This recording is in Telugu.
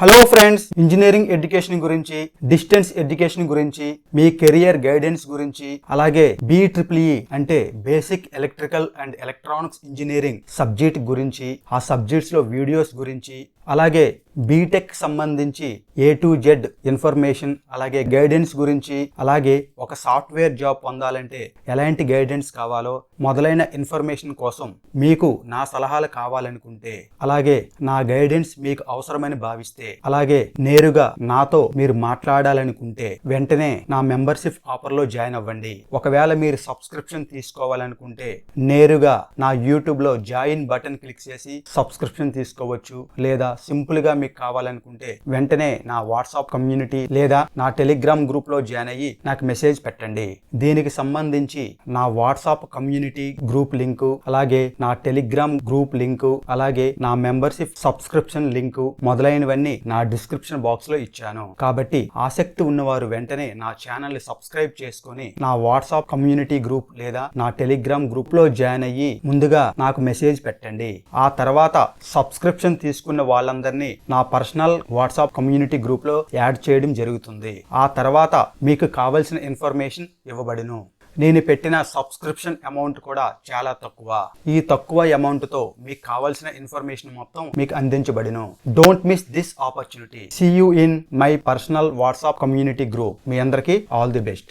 హలో ఫ్రెండ్స్ ఇంజనీరింగ్ ఎడ్యుకేషన్ గురించి డిస్టెన్స్ ఎడ్యుకేషన్ గురించి మీ కెరియర్ గైడెన్స్ గురించి అలాగే బి ట్రిపుల్ అంటే basic electrical and electronics engineering subject గురించి ఆ సబ్జెక్ట్స్లో వీడియోస్ గురించి అలాగే బీటెక్ సంబంధించి ఏ టు జెడ్ ఇన్ఫర్మేషన్ అలాగే గైడెన్స్ గురించి అలాగే ఒక సాఫ్ట్వేర్ జాబ్ పొందాలంటే ఎలాంటి గైడెన్స్ కావాలో మొదలైన ఇన్ఫర్మేషన్ కోసం మీకు నా సలహాలు కావాలనుకుంటే అలాగే నా గైడెన్స్ మీకు అవసరమని భావిస్తే అలాగే నేరుగా నాతో మీరు మాట్లాడాలనుకుంటే వెంటనే నా మెంబర్షిప్ ఆఫర్లో జాయిన్ అవ్వండి. ఒకవేళ మీరు సబ్స్క్రిప్షన్ తీసుకోవాలనుకుంటే నేరుగా నా యూట్యూబ్లో జాయిన్ బటన్ క్లిక్ చేసి సబ్స్క్రిప్షన్ తీసుకోవచ్చు లేదా సింపుల్గా మీకు కావాలనుకుంటే వెంటనే నా వాట్సాప్ కమ్యూనిటీ లేదా నా టెలిగ్రామ్ గ్రూప్లో జాయిన్ అయ్యి నాకు మెసేజ్ పెట్టండి. దీనికి సంబంధించి నా వాట్సాప్ కమ్యూనిటీ గ్రూప్ లింకు అలాగే నా టెలిగ్రామ్ గ్రూప్ లింకు అలాగే నా మెంబర్షిప్ సబ్స్క్రిప్షన్ లింకు మొదలైనవన్నీ నా డిస్క్రిప్షన్ బాక్స్లో ఇచ్చాను. కాబట్టి ఆసక్తి ఉన్నవారు వెంటనే నా ఛానల్ని సబ్స్క్రైబ్ చేసుకొని నా వాట్సాప్ కమ్యూనిటీ గ్రూప్ లేదా నా టెలిగ్రామ్ గ్రూప్లో జాయిన్ అయ్యి ముందుగా నాకు మెసేజ్ పెట్టండి. ఆ తర్వాత సబ్స్క్రిప్షన్ తీసుకున్న వాళ్ళందరినీ నా పర్సనల్ వాట్సాప్ కమ్యూనిటీ గ్రూప్లో యాడ్ చేయడం జరుగుతుంది. ఆ తర్వాత మీకు కావలసిన ఇన్ఫర్మేషన్ ఇవ్వబడును. నేను పెట్టిన సబ్స్క్రిప్షన్ అమౌంట్ కూడా చాలా తక్కువ. ఈ తక్కువ అమౌంట్తో మీకు కావాల్సిన ఇన్ఫర్మేషన్ మొత్తం మీకు అందించబడిను. Don't miss this opportunity see you in my personal WhatsApp community group. మీ అందరికీ ఆల్ ది బెస్ట్.